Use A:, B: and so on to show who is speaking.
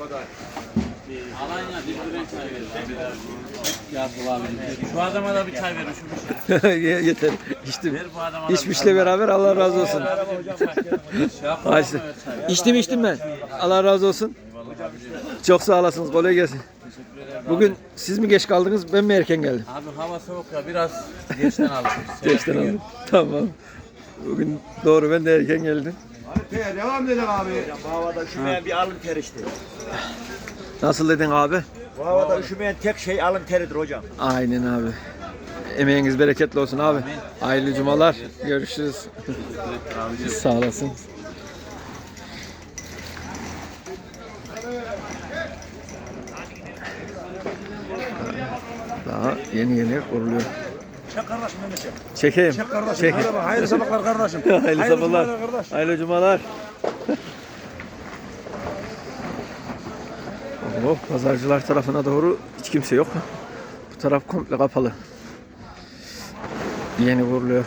A: Alanya çay verir. Şu adama da bir çay ver üşümüş.
B: Ye- Yeter. İçtim.
A: Ver bu adama
B: İçmişle beraber Allah razı olsun. İşte. İçtim içtim ben. Allah razı olsun. Çok sağ olasınız. Kolay gelsin. Bugün siz mi geç kaldınız ben mi erken geldim?
A: Abi hava soğuk ya biraz geçten aldık.
B: Geçten aldım. Tamam. Bugün doğru ben de erken geldim.
C: Devam edelim abi.
D: Havada üşümeyen bir alın ter işte.
B: Nasıl dedin abi?
D: Bu havada üşümeyen tek şey alın teridir hocam.
B: Aynen abi. Emeğiniz bereketli olsun abi. Hayırlı cumalar. Görüşürüz. Sağ olasın. Daha yeni yeni kuruluyor.
D: Çek kardeşim Mehmet'ciğim.
B: Çekeyim.
D: Çek kardeşim.
B: Çekeyim.
D: Merhaba, hayırlı sabahlar kardeşim.
B: Hayırlı sabahlar.
D: cumalar kardeş.
B: Hayırlı cumalar. oh, pazarcılar tarafına doğru hiç kimse yok. Bu taraf komple kapalı. Yeni vuruluyor.